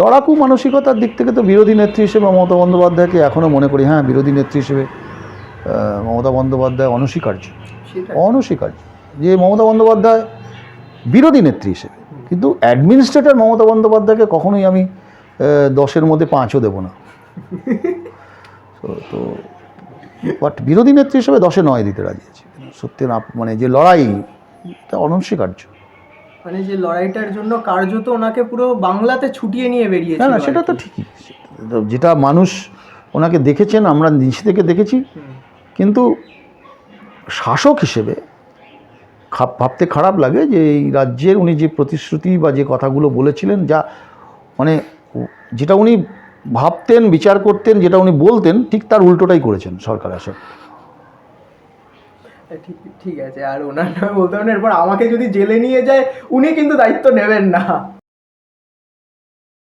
লড়াকু মানসিকতার দিক থেকে তো বিরোধী নেত্রী হিসেবে মমতা বন্দ্যোপাধ্যায়কে এখনও মনে করি হ্যাঁ বিরোধী নেত্রী হিসেবে মমতা বন্দ্যোপাধ্যায় অনস্বীকার্য। অনস্বীকার্য। যে মমতা বন্দ্যোপাধ্যায় বিরোধী নেত্রী হিসেবে কিন্তু অ্যাডমিনিস্ট্রেটর মমতা বন্দ্যোপাধ্যায়কে কখনোই আমি দশের মধ্যে পাঁচও দেবো না। তো বাট বিরোধী নেত্রী হিসেবে দশে নয় দিতে রাজি আছি। সত্যি না মানে যে লড়াই তা অনস্বীকার্য। মানে যে লড়াইটার জন্য কার্যত ওনাকে পুরো বাংলাতে ছুটিয়ে নিয়ে বেরিয়েছে না না সেটা তো ঠিকই। যেটা মানুষ ওনাকে দেখেছেন আমরা নিচ থেকে দেখেছি। কিন্তু শাসক হিসেবে ভাবতে খারাপ লাগে যে এই রাজ্যের উনি যে প্রতিশ্রুতি বা যে কথাগুলো বলেছিলেন যা মানে যেটা উনি ভাবতেন বিচার করতেন যেটা উনি বলতেন ঠিক তার উল্টোটাই করেছেন সরকার আসলে। ঠিক ঠিক আছে, আর ওনার নামে বলতে পারেন এরপর আমাকে যদি জেলে নিয়ে যায়, উনি কিন্তু দায়িত্ব নেবেন না।